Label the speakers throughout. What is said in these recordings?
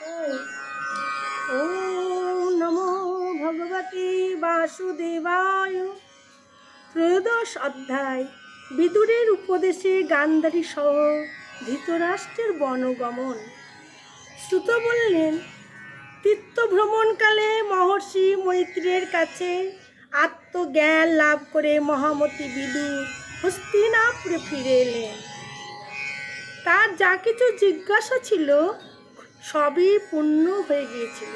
Speaker 1: ও নমো ভগবতী বাসুদেবায় ত্রয়োদশ অধ্যায় বিদুরের উপদেশে গান্ধারী সহ ধৃতরাষ্ট্রের বনগমন। সুত বললেন তীর্থ ভ্রমণকালে মহর্ষি মৈত্রের কাছে আত্মজ্ঞান লাভ করে মহামতি বিদুর হস্তিনাপুরে ফিরে এলেন। তার যা কিছু জিজ্ঞাসা ছিল সবই পূর্ণ হয়ে গিয়েছিল।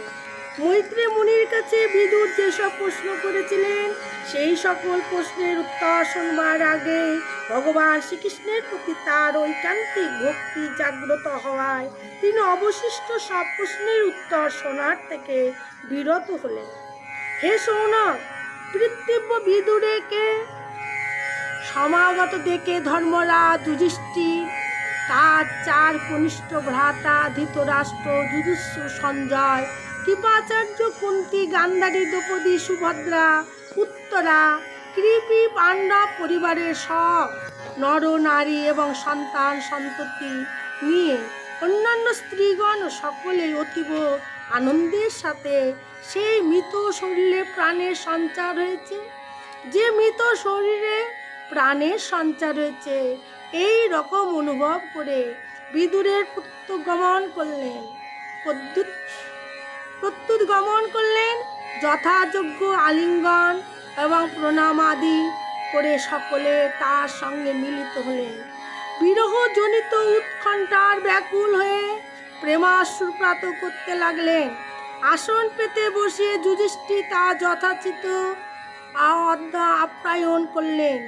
Speaker 1: মৈত্রী মুনির কাছে বিদুর যেসব প্রশ্ন করেছিলেন, সেই সকল প্রশ্নের উত্তর শোনবার আগে ভগবান শ্রীকৃষ্ণের প্রতি তার ঐকান্তিক ভক্তি জাগ্রত হওয়ায় তিনি অবশিষ্ট সব প্রশ্নের উত্তর শোনার থেকে বিরত হলেন। হে সৌনক পৃথিব্য বিদুরেকে সমাগত দেখে ধর্মরাজ যুধিষ্ঠির তার চার কনিষ্ঠ ভ্রাতা ধৃতরাষ্ট্র যুধিষ্ঠু সঞ্জয়, কৃপাচার্য কুন্তি গান্ধারী দ্রৌপদী সুভদ্রা উত্তরা কৃপি পাণ্ডব পরিবারের সব নর, নারী এবং সন্তান সন্ততি নিয়ে অন্যান্য স্ত্রীগণ সকলেই অতীব আনন্দের সাথে সেই মৃত শরীরে প্রাণের সঞ্চার হয়েছে। যে মৃত শরীরে প্রাণের সঞ্চার হয়েছে এই রকম অনুভব করে বিদুরের প্রত্যুগমন করলেন। প্রদ্যুৎ করলেন যথাযোগ্য আলিঙ্গন এবং প্রণাম আদি করে সকলে তার সঙ্গে মিলিত হলেন। বিরহজনিত উৎকণ্ঠার ব্যাকুল হয়ে প্রেমাশ্রুপ্রাত করতে লাগলেন। আসন পেতে বসে যুধিষ্ঠি তা যথাচিত আপ্যায়ন করলেন।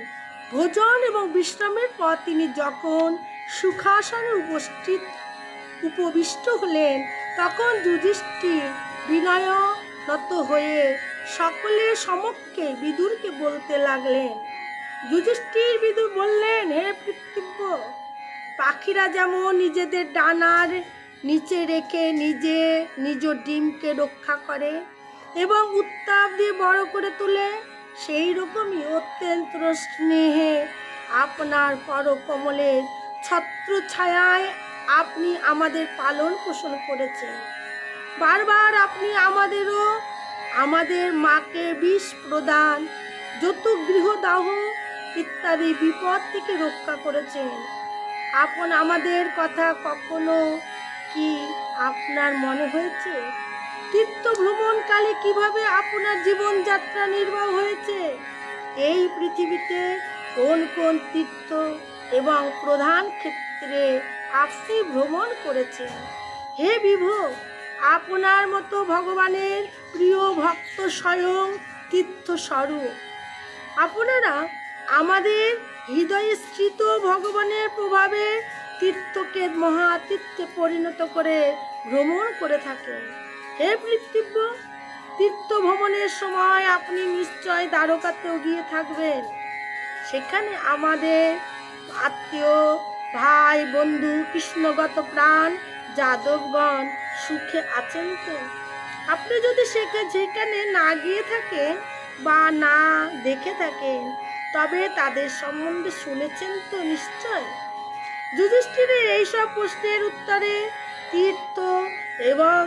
Speaker 1: ভোজন এবং বিশ্রামের পর তিনি যখন সুখাসনে উপস্থিত, উপবিষ্ট হলেন, তখন যুধিষ্ঠির বিনয়নত হয়ে সকলের সমক্ষে বিদুরকে বলতে লাগলেন, যুধিষ্ঠির বিদুর বললেন, হে পৃথিব্য পাখিরা যেমন নিজেদের ডানার নিচে রেখে নিজে নিজ ডিমকে রক্ষা করে এবং উত্তাপ দিয়ে বড় করে তোলে সেই রকমই অত্যন্ত স্নেহে আপনার করকমলের ছত্র ছায়ায় আপনি আমাদের পালন পোষণ করেছেন। বারবার আপনি আমাদেরও আমাদের মাকে বিষ প্রদান, যত গৃহদাহ ইত্যাদি বিপদ থেকে রক্ষা করেছেন। আপন আমাদের কথা কখনো কি আপনার মনে হয়েছে? তীর্থ ভ্রমণকালে কীভাবে আপনার জীবনযাত্রা নির্বাহ হয়েছে? এই পৃথিবীতে কোন কোন তীর্থ এবং প্রধান ক্ষেত্রে আপনি ভ্রমণ করেছেন? হে বিভো, আপনার মতো ভগবানের প্রিয় ভক্ত স্বয়ং তীর্থ স্বরূপ আপনারা আমাদের হৃদয়ে স্থিত ভগবানের প্রভাবে তীর্থকে মহাতীর্থে পরিণত করে ভ্রমণ করে থাকেন। হে পৃথিব্য তীর্থ ভ্রমণের সময় আপনি নিশ্চয় দ্বারকাতেও গিয়ে থাকবেন। সেখানে আমাদের আত্মীয়, ভাই, বন্ধু, কৃষ্ণগত প্রাণ, যাদবগণ সুখে আছেন তো? আপনি যদি সেখানে না গিয়ে থাকেন বা না দেখে থাকেন, তবে তাদের সম্বন্ধে শুনেছেন তো নিশ্চয়? যুধিষ্ঠিরের এইসব প্রশ্নের উত্তরে তীর্থ এবং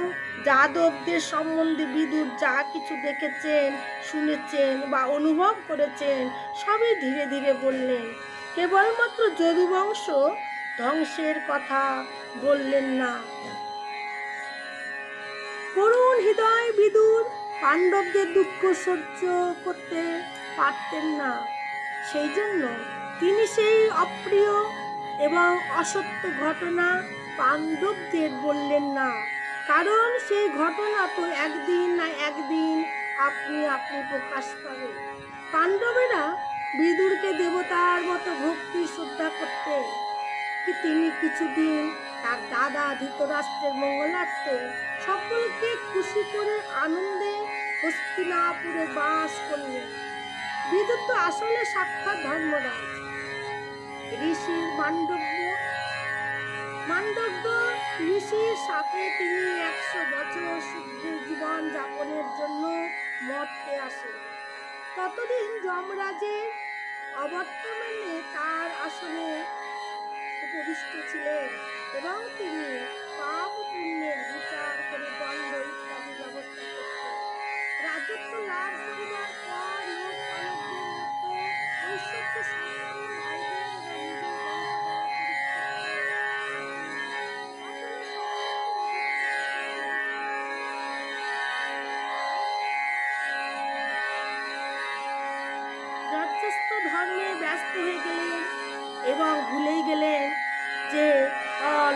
Speaker 1: যাদবদের সম্বন্ধে বিদুর যা কিছু দেখেছেন, শুনেছেন বা অনুভব করেছেন, সবই ধীরে ধীরে বললেন। কেবলমাত্র যদুবংশ ধ্বংসের কথা বললেন না। করুণ হৃদয় বিদুর পাণ্ডবদের দুঃখ সহ্য করতে পারতেন না। সেই জন্য তিনি সেই অপ্রিয় এবং অসত্য ঘটনা পাণ্ডবদের বললেন না। কারণ সেই ঘটনা তো একদিন না একদিন আপনি আপনি প্রকাশ পাবে পাণ্ডবেরা বিদুরকে দেবতার মতো ভক্তি শ্রদ্ধা করতে, কি তিনি কিছুদিন তার দাদা ধৃতরাষ্ট্রের মঙ্গলার্থে সকলকে খুশি করে আনন্দে হস্তিনাপুরে বাস করলেন। বিদুর তো আসলে সাক্ষাৎ ধর্মরাজ। ঋষির মান্ডব্য মান্ডব্য ঋষির সাথে তিনি একশো বছর শুদ্ধ জীবন যাপনের জন্য মরতে আসে ততদিন যমরাজের অবর্তমানে তার আসনে উপবিষ্ট ছিলেন এবং তিনি এবং ভুলেই গেলেন যে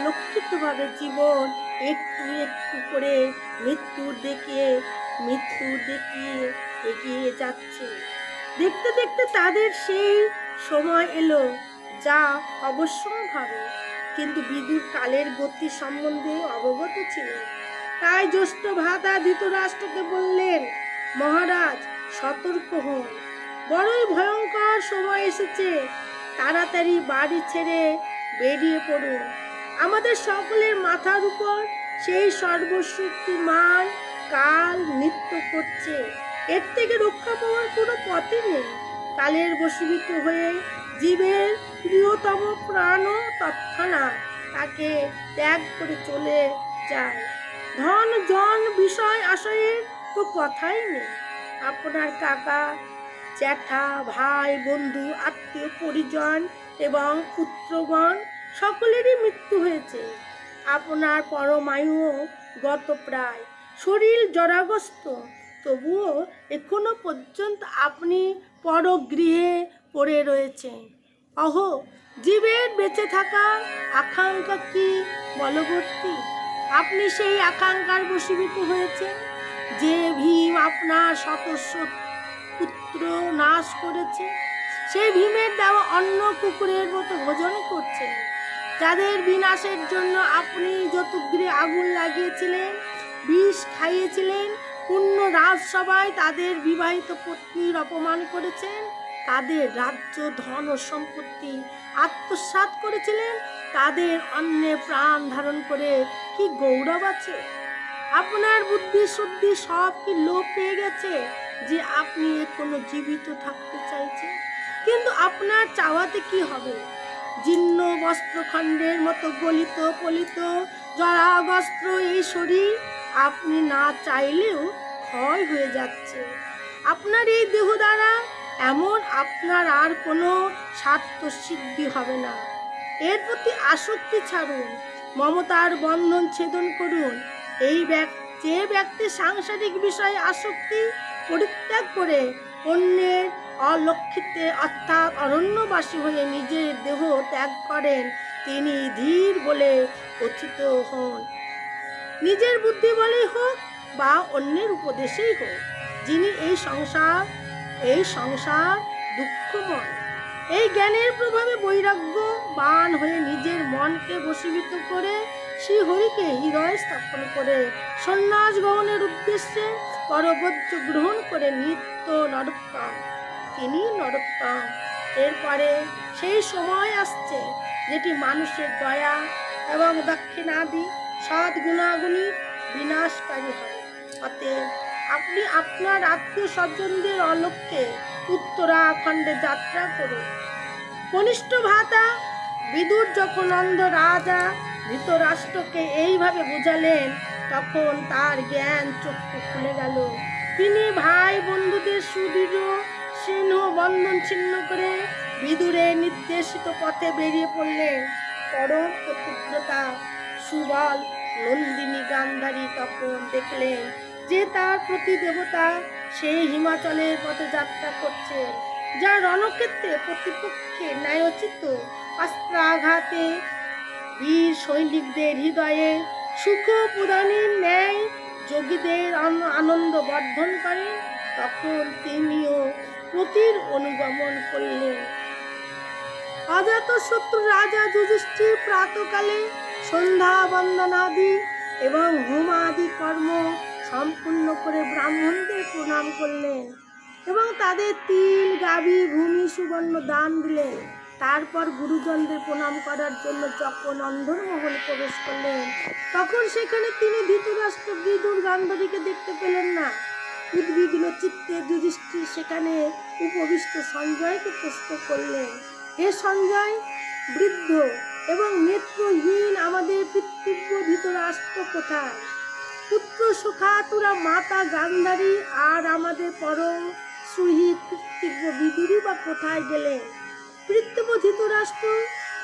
Speaker 1: লক্ষিতভাবে জীবন একটু একটু করে মৃত্যুর দিকে মৃত্যুর দিকে এগিয়ে যাচ্ছে। দেখতে দেখতে তাদের সেই সময় এলো যা অবশ্যভাবে কিন্তু বিদুর কালের গতি সম্বন্ধে অবগত ছিল তাই জ্যৈষ্ঠ ভাতা ধৃতরাষ্ট্রকে বললেন, মহারাজ, সতর্ক হন। বড়ই ভয়ঙ্কর সময় এসেছে। তাড়াতাড়ি বাড়ি ছেড়ে বেরিয়ে পড়ুন। আমাদের সকলের মাথার উপর সেই সর্বশক্তিমান কাল নৃত্য করছে। এর থেকে রক্ষা পাওয়ার কোনো পথই নেই। কালের বশীভূত হয়ে জীবের প্রিয়তম প্রাণও তৎক্ষণাৎ তাকে ত্যাগ করে চলে যায়। ধন জন বিষয় আশয়ের তো কথাই নেই। আপনার কাকা জ্যাঠা, ভাই, বন্ধু, আত্মীয়, পরিজন এবং পুত্রগণ সকলেরই মৃত্যু হয়েছে। আপনার পরমায়ুও গত প্রায়। শরীর জরাগ্রস্ত। তবুও এখনও পর্যন্ত আপনি পরগৃহে পড়ে রয়েছেন। অহ, জীবের বেঁচে থাকা আকাঙ্ক্ষা কি বলবর্তী? আপনি সেই আকাঙ্ক্ষার বশীভূত হয়েছেন? যে ভীম আপনার সদস্য পুত্র নাশ করেছে। সেই ভীমের দেওয়া অন্য কুকুরের মতো ভোজন করছে। যাদের বিনাশের জন্য আপনি যতুগৃহে আগুন লাগিয়েছিলেন, বিষ খাইয়েছিলেন, পূর্ণ রাজসভায় তাদের বিবাহিত পত্নীর অপমান করেছেন, তাদের রাজ্য ধন ও সম্পত্তি আত্মসাৎ করেছিলেন, তাদের অন্যে প্রাণ ধারণ করে কি গৌরব আছে? আপনার বুদ্ধি শুদ্ধি সব কি লোপ পেয়ে গেছে? যে আপনি কোনো জীবিত থাকতে চাইছেন? কিন্তু আপনার চাওয়াতে কি হবে? জীর্ণ বস্ত্রখণ্ডের মতো গলিত পলিত জরাবস্ত্র এই শরীর আপনি না চাইলেও ক্ষয় হয়ে যাচ্ছে। আপনার এই দেহ দ্বারা এমন আপনার আর কোনো স্বার্থ সিদ্ধি হবে না। এর প্রতি আসক্তি ছাড়ুন, মমতার বন্ধন ছেদন করুন। এই ব্যক্তি যে ব্যক্তি সাংসারিক বিষয়ে আসক্তি পরিত্যাগ করে অন্যের অলক্ষিতে অর্থাৎ অরণ্যবাসী হয়ে নিজের দেহ ত্যাগ করেন। তিনি ধীর বলে কথিত হন। নিজের বুদ্ধি বলেই হোক বা অন্যের উপদেশেই হোক, যিনি এই সংসার এই সংসার দুঃখময়। এই জ্ঞানের প্রভাবে বৈরাগ্য বান হয়ে নিজের মনকে বশীভূত করে শ্রী হরিকে হৃদয় স্থাপন করে সন্ন্যাস গ্রহণের উদ্দেশ্যে পরবর্য গ্রহণ করে নিত্য নরোত্তম। তিনি নরোত্তম। এরপরে সেই সময় আসছে যেটি মানুষের দয়া এবং দক্ষিণাদি সৎ গুণাগুণী বিনাশকারী হবে অতএব আপনি আপনার আত্মীয় স্বজনদের অলক্ষ্যে উত্তরাখণ্ডে যাত্রা করুন। কনিষ্ঠ ভাতা, বিদুর যখন অন্ধ রাজা ধৃতরাষ্ট্রকে এইভাবে বুঝালেন তখন তার জ্ঞান চক্ষু খুলে গেল। তিনি ভাই বন্ধুদের সুদৃঢ় স্নেহ বন্ধন ছিন্ন করে বিদুরের নির্দেশিত পথে বেরিয়ে পড়লেন। পরম প্রতিব্রতা সুবল নন্দিনী গান্ধারী তখন দেখলেন যে তার প্রতি দেবতা সেই হিমাচলের পথে যাত্রা করছে যা রণক্ষেত্রে প্রতিপক্ষে ন্যায়োচিত অস্ত্রাঘাতে বীর সৈনিকদের হৃদয়ে সুখ প্রদানের ন্যায় যোগীদের আনন্দ বর্ধন করে, তখন তিনিও প্রতির অনুগমন করলেন। অজাত শত্রু রাজা যুধিষ্ঠির প্রাতকালে সন্ধ্যা বন্দনাদি এবং হোমাদি কর্ম সম্পূর্ণ করে ব্রাহ্মণদের প্রণাম করলেন এবং তাদের তিল গাভী ভূমি সুবর্ণ দান দিলেন। তারপর গুরুজনদের প্রণাম করার জন্য যখন অন্ধরমহল প্রবেশ করলেন। তখন সেখানে তিনি ধৃতরাষ্ট্র বিদুর গান্ধারীকে দেখতে পেলেন না। উদ্বিগ্ন চিত্তে যুধিষ্ঠির সেখানে উপবিষ্ট সঞ্জয়কে প্রশ্ন করলেন, হে সঞ্জয়, বৃদ্ধ এবং নেত্রহীন আমাদের পিতৃব্য ধৃতরাষ্ট্র কোথায়? পুত্র সুখাতুরা মাতা গান্ধারী আর আমাদের পরম সুহিত পিতৃব্য বিদুরী বা কোথায় গেলেন? ধৃতরাষ্ট্র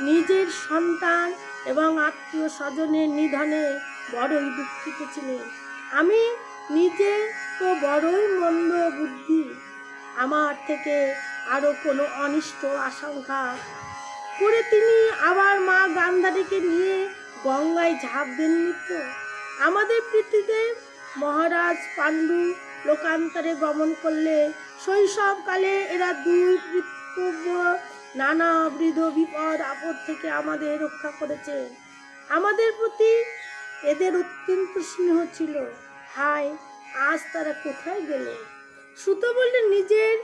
Speaker 1: নিজের সন্তান এবং আত্মীয় স্বজনের নিধনে বড়ই দুঃখিত ছিলেন। আমি নিজে তো বড়ই মন্দ বুদ্ধি। আমার থেকে আরও কোনো অনিষ্ট আশঙ্কা করে তিনি আবার মা গান্ধারীকে নিয়ে গঙ্গায় ঝাঁপ দেননি তো। আমাদের পৃথিবীতে মহারাজ পাণ্ডু লোকান্তরে গমন করলে শৈশবকালে এরা দুই কৃতজ্ঞ নানা বৃধ বিপদ আপদ থেকে আমাদের রক্ষা করেছে। আমাদের প্রতি এদের অত্যন্ত স্নেহ ছিল। হায়, আজ তারা কোথায় গেলে? সুতো বললেন নিজের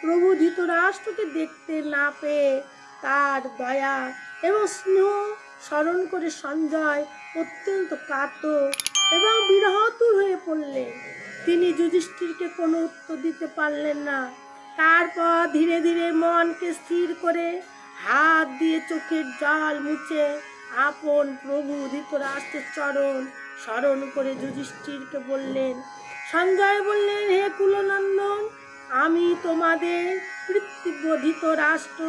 Speaker 1: প্রভু ধৃতরাষ্ট্রকে দেখতে না পেয়ে তার দয়া এবং স্নেহ স্মরণ করে সঞ্জয় অত্যন্ত কাত এবং বিরহতুর হয়ে পড়লেন। তিনি যুধিষ্ঠিরকে কোনো উত্তর দিতে পারলেন না। তারপর ধীরে ধীরে মনকে স্থির করে হাত দিয়ে চোখের জল মুছে আপন প্রভু ধৃতরাষ্ট্রের চরণ স্মরণ করে যুধিষ্ঠিরকে বললেন, সঞ্জয় বললেন, হে কুলনন্দন, আমি তোমাদের পৃথিবীবধিত রাষ্ট্র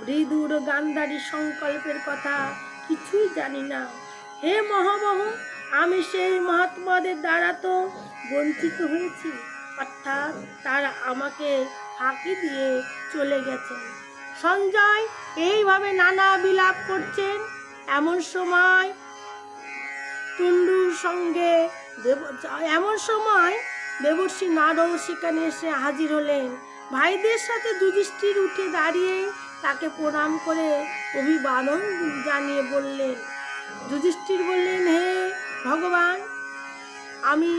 Speaker 1: মৃদুর গান্ধারী সংকল্পের কথা কিছুই জানি না। হে মহাবহ আমি সেই মহাত্মাদের দ্বারা তো বঞ্চিত হয়েছি, অর্থাৎ তারা আমাকে ফাঁকি দিয়ে চলে গেছেন। সঞ্জয় এইভাবে নানা বিলাপ করছেন। এমন সময় টুন্ডুর সঙ্গে দেব এমন সময় দেবর্ষী নারদ সেখানে এসে হাজির হলেন। ভাইদের সাথে যুধিষ্ঠির উঠে দাঁড়িয়ে তাকে প্রণাম করে অভিবাদন জানিয়ে বললেন। যুধিষ্ঠির বললেন, হে ভগবান, আমি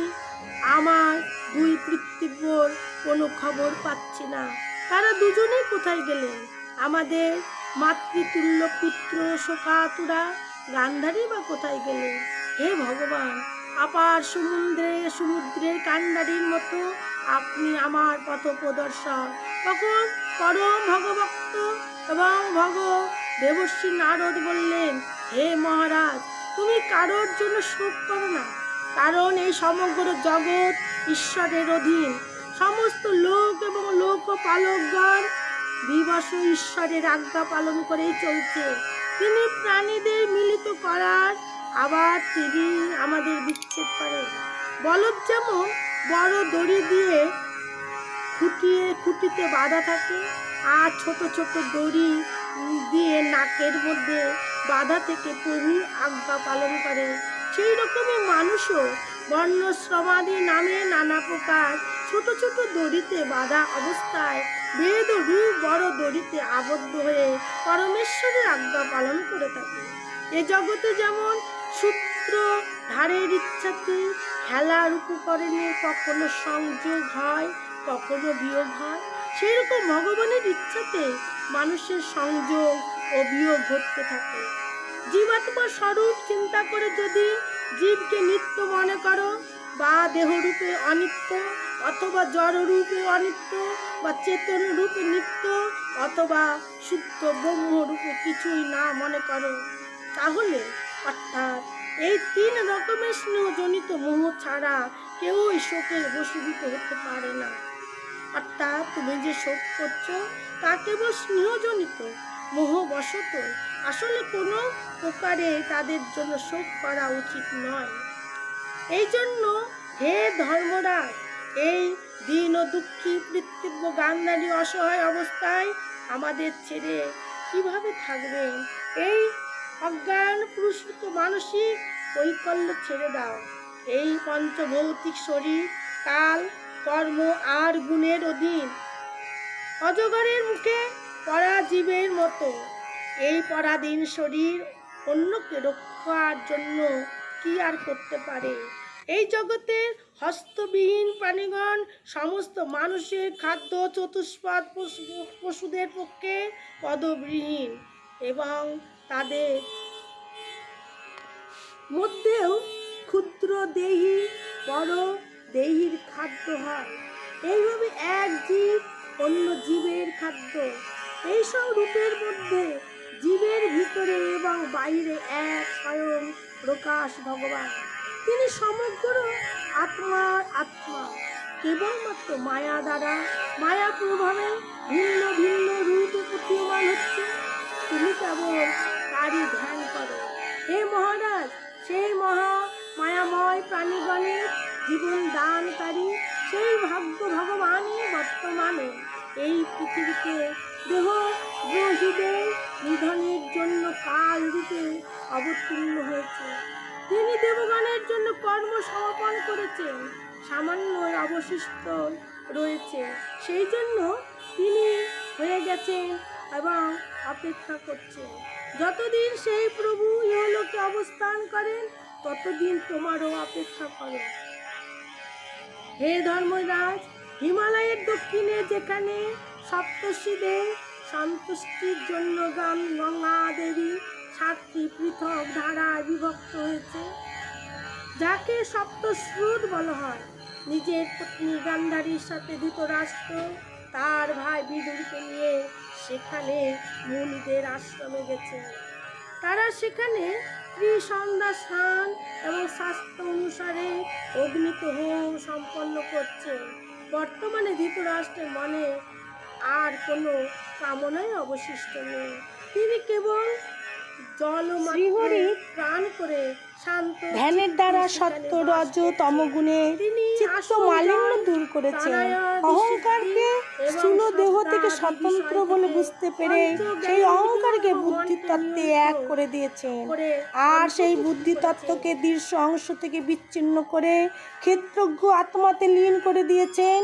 Speaker 1: আমার দুই পৃথিবীর কোনো খবর পাচ্ছি না। তারা দুজনেই কোথায় গেলেন? আমাদের মাতৃতুল্য পুত্র শোকাতুরা গান্ধারী বা কোথায় গেলেন? হে ভগবান, আপার সমুদ্রে সমুদ্রের কান্ডারির মতো আপনি আমার পথ প্রদর্শন তখন পরম ভগভক্ত এবং ভগ দেবশ্রী নারদ বললেন, হে মহারাজ, তুমি কারোর জন্য শোক করো না। কারণ এই সমগ্র জগৎ ঈশ্বরের অধীন। সমস্ত লোক এবং লোক পালকগণ দিবস ঈশ্বরের আজ্ঞা পালন করেই চলছে। তিনি প্রাণীদের মিলিত করার আবার তিনি আমাদের বিচ্ছেদ করেন। বলদ যেমন বড় দড়ি দিয়ে খুঁটিয়ে খুঁটিতে বাঁধা থাকে, আর ছোট ছোট দড়ি দিয়ে নাকের মধ্যে বাধা থেকে প্রভু আজ্ঞা পালন করে। সেই রকমই মানুষও বর্ণ শ্রমাদি নামে নানা প্রকার ছোট ছোট দড়িতে বাঁধা অবস্থায় বেদ রূপ বড় দড়িতে আবদ্ধ হয়ে পরমেশ্বরের আজ্ঞা পালন করে থাকে। এ জগতে যেমন সূত্র ধারের ইচ্ছাতে খেলার উপকরণে কখনো সংযোগ হয়, কখনো বিয়োগ হয় সেরকম ভগবানের ইচ্ছাতে মানুষের সংযোগ ও বিয়োগ ঘটতে থাকে। জীবাত্মা স্বরূপ চিন্তা করে যদি জীবকে নিত্য মনে করো, বা দেহরূপে অনিত্য, অথবা জড়রূপে অনিত্য, বা চেতন রূপে নিত্য, অথবা শুদ্ধ ব্রহ্মরূপে কিছুই না মনে করো, তাহলে অর্থাৎ এই তিন রকমের স্নেহজনিত মোহ ছাড়া কেউই শোকের বশীভূত হতে পারে না। অর্থাৎ তুমি যে শোক করছ, তা কেবল স্নেহজনিত মোহবশত আসলে কোনো প্রকারে তাদের জন্য শোক করা উচিত নয়। এই জন্য হে ধর্মরাজ, এই দিন ও দুঃখী পৃথিব্য গান্ধারী অসহায় অবস্থায় আমাদের ছেড়ে কীভাবে থাকবেন? এই অজ্ঞান পুরস্কৃত মানসিক কৈকল্য ছেড়ে দাও। এই পঞ্চভৌতিক শরীর, কাল, কর্ম আর গুণের অধীন। অজগরের মুখে পরাজীবের মতো। এই পরাধীন শরীর অন্যকে রক্ষার জন্য কি আর করতে পারে? এই জগতের হস্তবিহীন প্রাণীগণ সমস্ত মানুষের খাদ্য, চতুষ্পাদ পশু- পশুদের পক্ষে পদবিহীন এবং তাদের মধ্যেও ক্ষুদ্র দেহি, বড় দেহির খাদ্য হয়। এইভাবে এক জীব অন্য জীবের খাদ্য। এইসব রূপের মধ্যে জীবের ভিতরে এবং বাইরে এক স্বয়ং প্রকাশ ভগবান। তিনি সমগ্র আত্মার আত্মা, কেবলমাত্র মায়া দ্বারা, মায়া প্রভাবে ভিন্ন ভিন্ন রূপে প্রতীয়মান হচ্ছে। তুমি কেবল তারই ধ্যান করো। হে মহারাজ, সেই মহা মায়াময় প্রাণীগণের জীবন দানকারী, সেই ভাগ্য ভগবানই বর্তমানে এই পৃথিবীতে দেহ গ্রহীদের
Speaker 2: নিধনের জন্য কাল রূপে অবতীর্ণ হয়েছে। তিনি দেবগণের জন্য কর্ম সমাপন করেছেন, সামান্য অবশিষ্ট রয়েছে। সেই জন্য তিনি হয়ে গেছেন এবং অপেক্ষা করছেন। যতদিন সেই প্রভু ইহলোকে অবস্থান করেন, ততদিন তোমারও অপেক্ষা করো। হে ধর্মরাজ, হিমালয়ের দক্ষিণে যেখানে সপ্তর্ষিদের সন্তুষ্টির জন্য গঙ্গা দেবী সাতটি পৃথক ধারায় বিভক্ত হয়েছে। যাকে সপ্তশ্রুত বলা হয়। নিজের পত্নী গান্ধারীর সাথে ধৃতরাষ্ট্র, তার ভাই বিদুরকে নিয়ে সেখানে মুনিদের আশ্রমে গেছে। তারা সেখানে ত্রিসন্ধ্যা স্নান এবং স্বাস্থ্য অনুসারে অগ্নিত হোম সম্পন্ন করছে। বর্তমানে ধৃতরাষ্ট্রের মনে আর কোনো কামনাই অবশিষ্ট নেই। তিনি কেবল জল প্রাণ করে শান্ত
Speaker 1: ধ্যানের দ্বারা সত্য রজ তমগুণে চিত্ত মালিন্য দূর করেছেন। অহংকারকে স্থূল দেহ থেকে স্বতন্ত্র বলে বুঝতে পেরে সেই অহংকারকে
Speaker 2: বিভিন্ন
Speaker 1: বুদ্ধি তত্ত্বে
Speaker 2: মন্ত্রে
Speaker 1: এক করে দিয়েছেন। আর সেই
Speaker 2: অন্তর্ভুক্ত
Speaker 1: বুদ্ধি তত্ত্বকে দৃশ্য অংশ থেকে বিচ্ছিন্ন করে ক্ষেত্রজ্ঞ আত্মাতে লীন করে দিয়েছেন।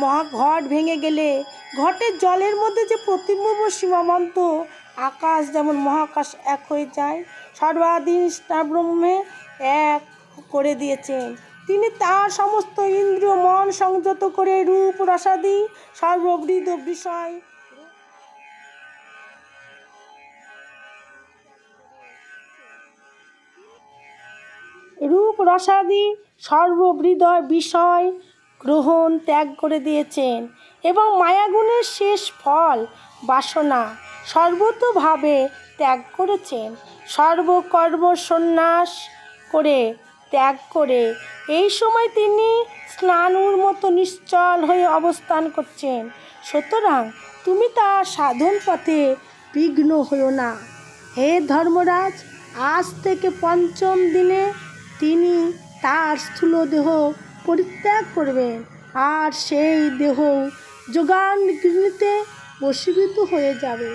Speaker 1: মহা ঘট ভেঙে গেলে ঘটের জলের মধ্যে যে প্রতিবিম্ব সীমাবন্ত আকাশ যেমন মহাকাশ এক হয়ে যায়, সর্বাধীন ব্রহ্মে এক করে দিয়েছেন। তিনি তার সমস্ত ইন্দ্রিয় মন সংযত করে রূপ রসাদি সর্ববৃদ বিষয় রূপ রসাদি সর্বহৃদয় বিষয় গ্রহণ ত্যাগ করে দিয়েছেন এবং মায়াগুণের শেষ ফল বাসনা সর্বতোভাবে ত্যাগ করেছেন। সর্বকর্ম সন্ন্যাস করে ত্যাগ করে এই সময় তিনি স্নানুর মতো নিশ্চল হয়ে অবস্থান করছেন। সুতরাং তুমি তার সাধন পথে বিঘ্ন হও না। হে ধর্মরাজ, আজ থেকে পঞ্চম দিনে তিনি তার স্থূল দেহ পরিত্যাগ করবেন আর সেই দেহ যোগান যোগাগ্নিতে বশীভূত হয়ে যাবে।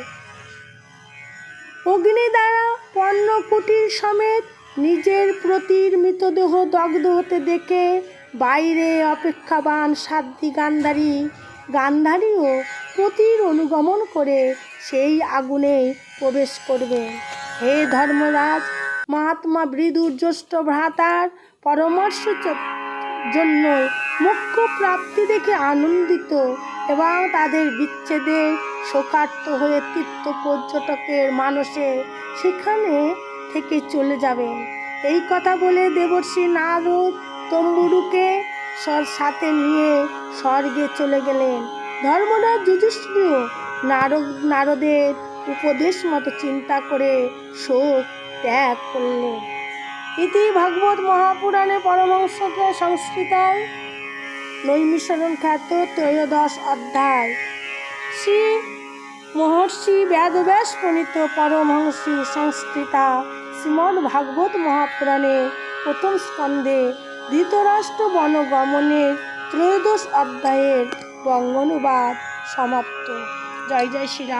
Speaker 1: অগ্নি দ্বারা পণ্য কুটির সমেত নিজের প্রতির মৃতদেহ দগ্ধ হতে দেখে বাইরে অপেক্ষাবান সাধ্বী গান্ধারী, গান্ধারীও পতির অনুগমন করে সেই আগুনে প্রবেশ করবে। হে ধর্মরাজ, মহাত্মা বৃদুর জ্যেষ্ঠ ভ্রাতার পরামর্শ জন্য মুখ্য প্রাপ্তি দেখে আনন্দিত এবং তাদের বিচ্ছেদে শোকার্ত হয়ে তীর্থ পর্যটকের মানসে সেখানে থেকে চলে যাবেন এই কথা বলে দেবর্ষি নারদ তম্বুরুকে স্বর সাথে নিয়ে স্বর্গে চলে গেলেন। ধর্মরাজ যুধিষ্ঠির নারদ, নারদের উপদেশ মতো চিন্তা করে শোক ত্যাগ করলেন। ইতি ভাগবত মহাপুরাণে পরমংশকে সংস্কৃতায় নৈমিষরণ খ্যাত ত্রয়োদশ অধ্যায়। শ্রী মহর্ষি বেদব্যাস প্রণীত পরমহংসী সংস্কৃতা শ্রীমদ্ ভাগবত মহাপুরাণে প্রথম স্কন্ধে ধৃতরাষ্ট্র বনগমনের ত্রয়োদশ অধ্যায়ের বঙ্গানুবাদ সমাপ্ত। জয় জয় শ্রীরাম।